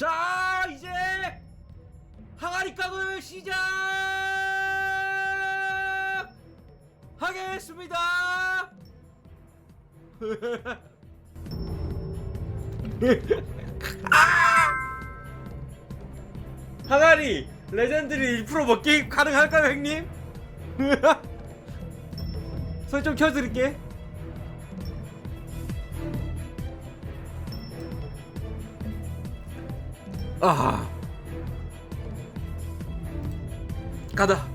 자 이제 항아리 깡을 시작 하겠습니다. 항아리 레전드리 1% 먹기 가능할까요 형님? 좀 켜드릴게 아. 가다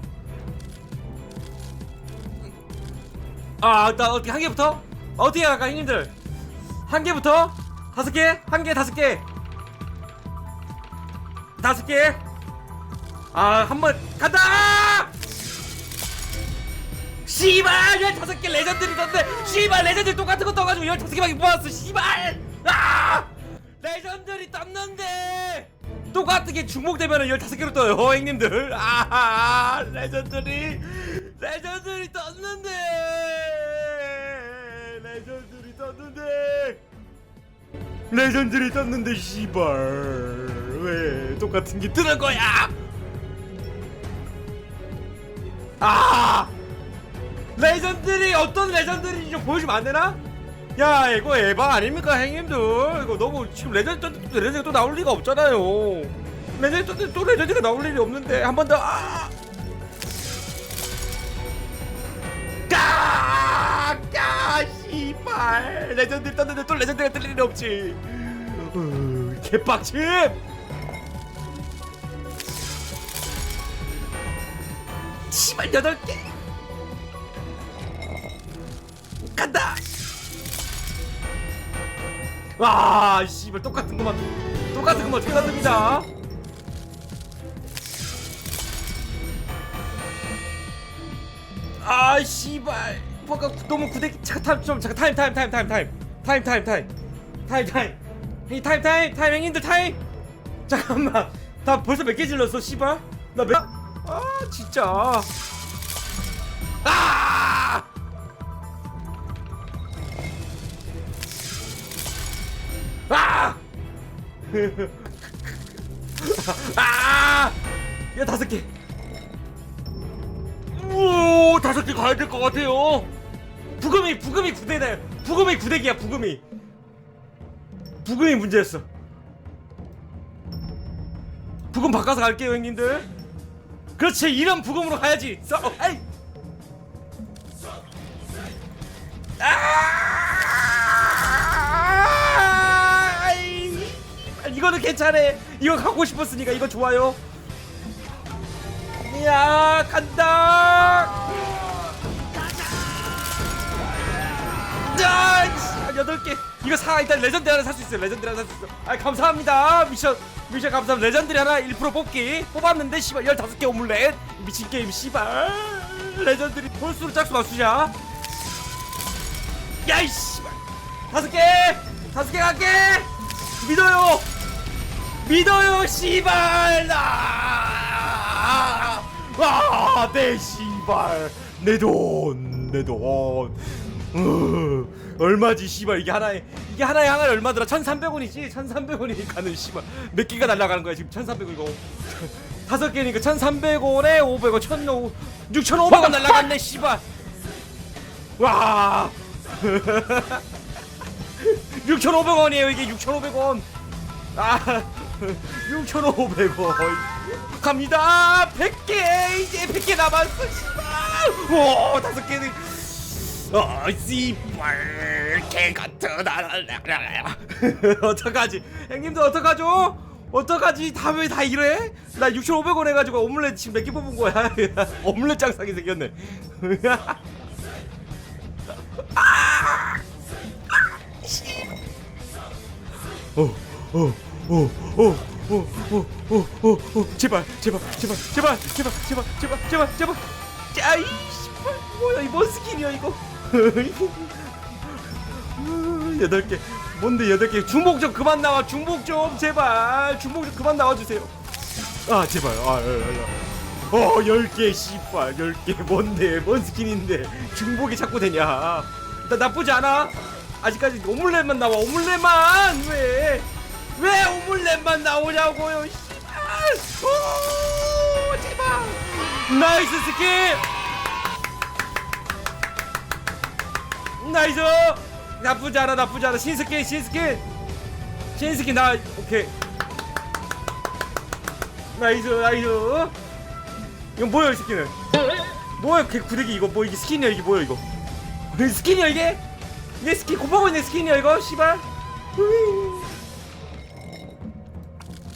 아나 어떻게 한 개부터? 어떻게 할까 형님들? 한 개부터? 다섯 개한 개 다섯 개. 다섯 개아 한 번 간다! 씨발 15개 레전드리 떴네 씨발 레전드리 똑같은 거 떠가지고 15개밖에 모았어 씨발! 아! 레전드리 떴는데 똑같은 게 중복되면은 15개로 떠요 형님들. 아 레전드리 레전드리 떴는데! 레전드리 떴는데! 레전드리 떴는데 씨발. 왜 똑같은 게 뜨는 거야? 아! 레전드리 어떤 레전드리인지 좀 보여주면 안 되나? 야 이거 에바 아닙니까 형님들 이거 너무 지금 레전드 또 레전드 또 나올 리가 없잖아요 레전드 또, 또 레전드가 나올 일이 없는데 한 번더 아! 까! 까! 씨발 레전드 떴는데 또 레전드가 뜰 일이 없지 어, 개빡침 씨발 여덟 개 간다 와 씨발 똑같은 것만 똑같은 것만 어떻게 만듭니다. 아 씨발. 뭔가 너무 구대 잠깐 타임 좀 잠깐 타임 타임 타임 타임 타임. 타임 타임 타임. 타임 타임. 이 타임 타임 타임 형님들 타임. 잠깐만. 나 벌써 몇 개 질렀어 씨발? 나몇아 진짜 아! 야 다섯 개. 오 다섯 개 가야 될 것 같아요. 부금이 부금이 구대네. 부금이 구대기야 부금이. 부금이 문제였어. 부금 바꿔서 갈게요 형님들. 그렇지 이런 부금으로 가야지. 써. 아이. 아! 이거는 괜찮아. 이거 갖고 싶었으니까 이거 좋아요. 야 간다. 자, 씨, 여덟 개. 이거 사 일단 레전드 하나 살 수 있어요. 레전드 하나 살 수 있어. 아 감사합니다. 미션 미션 감사합니다. 레전드 하나 1% 뽑기 뽑았는데 씨발 15개 오믈렛 미친 게임 씨발 레전드리 홀수로 짝수 맞추자. 야이 씨발 다섯 개 다섯 개 갈게 믿어요 믿어요 씨발! 나와내 씨발! 내돈내돈. 얼마지 씨발. 이게 하나에 이게 하나에 항아리 얼마더라? 1300원이지? 1300원이니까는 씨발. 몇 개가 날라가는 거야 지금? 1300원 이거 다섯 개니까 1300원에 500원 1000원 6500원 날라갔네 씨발. 와! 6,500원이에요 이게 6,500원. 아 6,500원. 갑니다. 100개. 이제 100개 남았어 씨발 오 다섯 개는. 어 씨발. 개 같은 나라 어떡하지? 형님들 어떡하죠? 어떡하지? 다음에 다 이래? 나 6,500원 해가지고 오믈렛 지금 몇 개 뽑은 거야? 오믈렛 장상이 생겼네. 오 오오오오오오오오 제발 제발 제발 제발 제발 제발 제발 제발 제발. 아이 씨발 뭐야 이뭔 스킨이야 이거? 여덟 개. 뭔데 여덟 개? 중복 좀 그만 나와 중복 좀 제발. 중복 좀 그만 나와주세요. 아 제발. 아 어, 10개 씨발. 10개. 뭔데 뭔 스킨인데? 중복이 자꾸 되냐? 나 나쁘지 않아. 아직까지 오믈렛만 나와. 오믈렛만! 왜? 왜 오믈렛만 나오냐고요 씨발. 오 제발. 나이스 스킬 나이스. 나쁘지 않아 나쁘지 않아. 신스킨 신스킨 신스킨 나 오케이. 나이스 나이스. 이건 뭐야 이 스킨은? 뭐야 그 구데기 이거? 뭐 이게 스킨이야 이게 뭐야 이거? 스킨이야 이게? 내 스킨 곱하고 있는 스킨이야 이거? 씨발.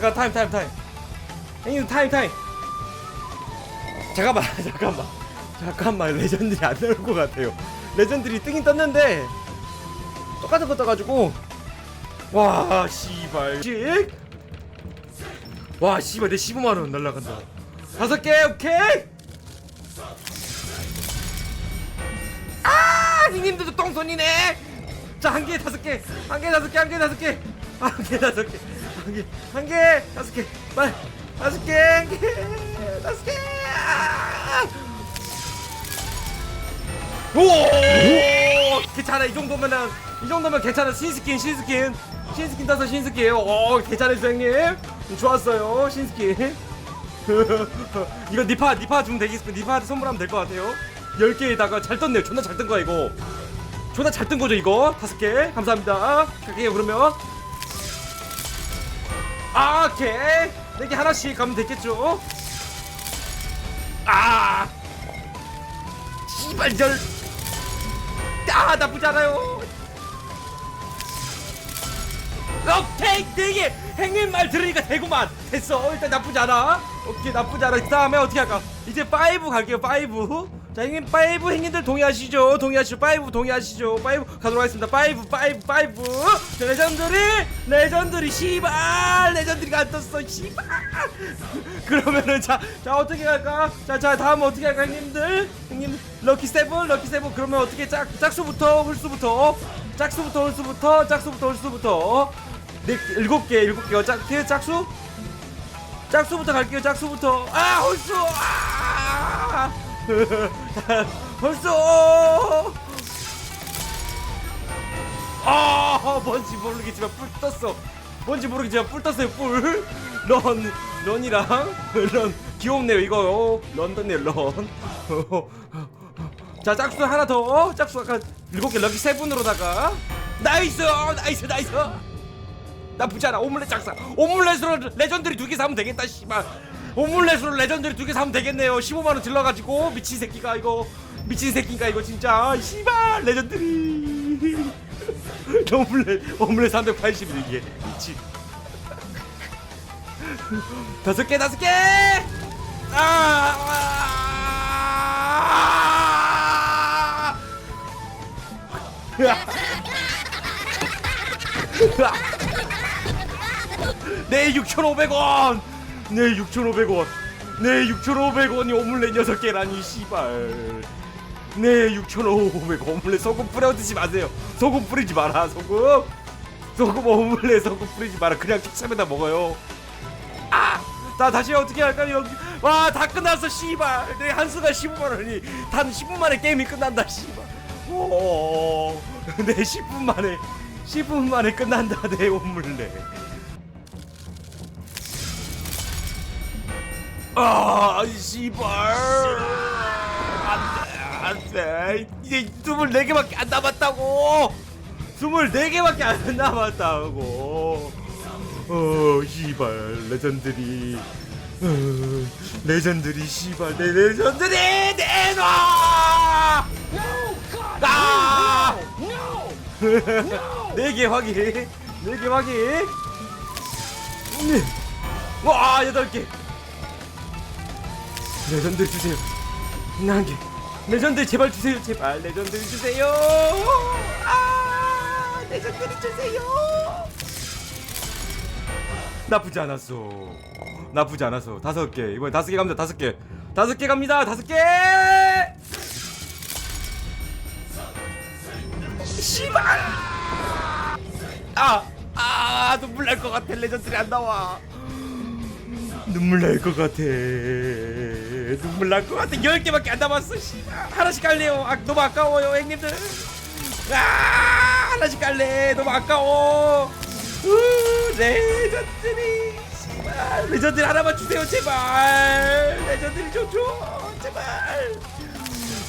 잠깐 타임 타임 타임. 형님 타임 타임. 잠깐만 잠깐만. 잠깐만 레전드리 안 나올 것 같아요. 레전드리 뜨긴 떴는데 똑같은 거 떠가지고. 와 씨발. 씩. 와 씨발 내 15만원 날라간다. 다섯 개 오케이? 아 형님들도 똥손이네. 자 한 개 다섯 개한 개 다섯 개한 개 다섯 개한 개 다섯 개 한 개 한 개 다섯 개 빨리. 다섯 개 한 개 다섯 개. 아! 오! 괜찮아 이 정도면은 이 정도면 괜찮아. 신스킨 신스킨. 신스킨 따서 신스킨 오 괜찮았어 형님. 좋았어요 신스킨. 이거 니파 니파 주면 되겠습니다 니파 선물하면 될 것 같아요. 10개에다가 잘 떴네요. 존나 잘 뜬 거야 이거. 존나 잘 뜬 거죠 이거? 다섯 개? 감사합니다. 갈게요 그러면 아 오케이. 네개 하나씩 가면 되겠죠? 아! 씨발 절. 아 나쁘지 않아요. 오케이 되게 행님 말 들으니까 되구만. 됐어. 어, 일단 나쁘지 않아. 오케이 나쁘지 않아. 그 다음에 어떻게 할까? 이제 5 갈게요 5 자 형님 5 형님들 동의하시죠? 동의하시죠? 5 동의하시죠? 5 가도록 하겠습니다. 5 5 5 자, 레전드리 레전드리 씨발 레전드리가 안 떴어 씨발. 그러면은 자, 자 어떻게 갈까? 자, 자 다음 어떻게 할까 형님들? 형님 럭키 세븐 럭키 세븐. 그러면 어떻게 짝 짝수부터 홀수부터? 짝수부터 홀수부터? 짝수부터 홀수부터? 네 일곱 개 일곱 개요. 짝그 짝수? 짝수부터 갈게요 짝수부터. 아 홀수! 아 홀수 아 뭔지 모르겠지만 뿔 떴어. 뭔지 모르겠지만 뿔 떴어요 뿔런 런이랑 런. 귀엽네요 이거. 런 떴네요 런. 자 짝수 하나 더. 짝수 아까 일곱 개 럭키 세븐으로다가. 나이스! 나이스 나이스! 나쁘지 않아. 오믈렛 짝사. 오믈렛으로 레전드리 두개 사면 되겠다 씨발 오믈렛으로 레전드리 두개 사면 되겠네요. 15만원 질러가지고. 미친 새끼가 이거. 미친 새끼가 이거 진짜. 씨발 레전드리. 오믈렛 오믈렛 381개 미친. 다섯 개 다섯 개! 아! 네 6,500원 네 6,500원 네 6,500원이 오믈렛 6개라니 씨발. 네 6,500원 오믈렛 소금 뿌려 드지 마세요. 소금 뿌리지 마라 소금. 소금 오믈렛 소금 뿌리지 마라. 그냥 케찹에다 먹어요. 아! 나 다시 어떻게 할까요? 여기. 와다 끝났어 씨발. 내 한수가 15만원이 단 10분 만에 게임이 끝난다 씨발. 오내 10분 만에 10분 만에 끝난다 내 오믈렛 아, 씨발. 안 돼, 안 돼. 이제 24개밖에 안 남았다고. 24개밖에 안 남았다고. 어, 씨발. 레전드리. 어, 레전드리, 씨발. 내 레전드리! 내놔! 아! 네개 확인. 네개 확인. 음. 와, 여덟 개. 레전드 주세요. 한 개. 레전드 제발 주세요. 제발 레전드 주세요. 아, 레전드 주세요. 나쁘지 않았어 나쁘지 않았어 다섯 개 이번에 다섯 개 갑니다 다섯 개 다섯 개 갑니다 다섯 개 씨발 아, 아 눈물 날 것 같아 레전드리 안 나와 눈물 날 것 같아 눈물 날 것 같아. 열 개밖에 안 남았어 씨발 하나씩 갈래요. 아 너무 아까워요 형님들. 아 하나씩 갈래. 너무 아까워. 우, 레전드리 씨발. 레전드리 하나만 주세요 제발. 레전드리 좀줘 제발.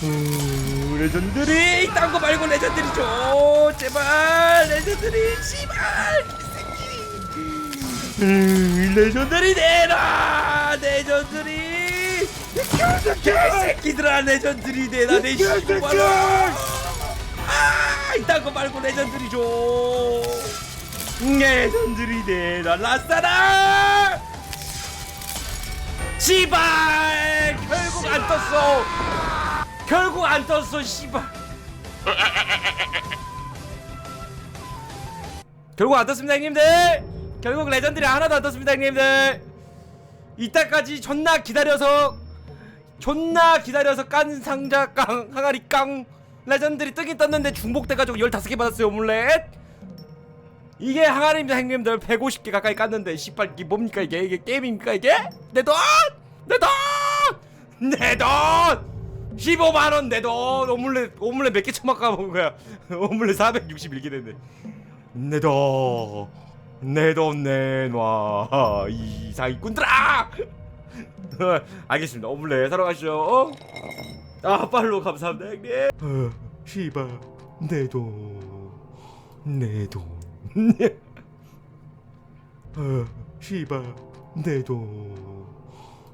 우, 레전드리 딴거 말고 레전드리 줘 제발. 레전드리 씨발. 개새끼. 음, 레전드리 내놔. 레전드리 개새끼들아 레전드리 내놔 내 씨발아 아 이딴 거 말고 레전드리 줘. 레전드리 내놔 라싸라 씨발! 결국 안 떴어. 결국 안 떴어 씨발. 결국 안 떴습니다 형님들. 결국 레전드리 하나도 안 떴습니다 형님들. 이따까지 존나 기다려서 존나 기다려서 깐 상자 깡 항아리 깡 레전드리 뜨긴 떴는데 중복 돼가지고 15개 받았어요 오믈렛 이게 항아리입니다 형님들 150개 가까이 깠는데 씨발 이게 뭡니까 이게 이게 게임입니까 이게? 내 돈! 내 돈! 내 돈! 15만원 내 돈! 오믈렛 오믈렛 몇 개 처먹 까먹은 거야 오믈렛 461개 됐네 내 돈! 내 돈 내놔 이 사기꾼들아! 알겠습니다. 오믈렛 사러 가시죠. 아 팔로 감사합니다 형님. 어, 씨발 내 돈 내 돈. 어, 씨발 내 돈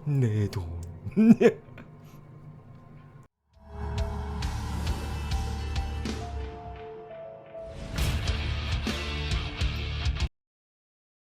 내 돈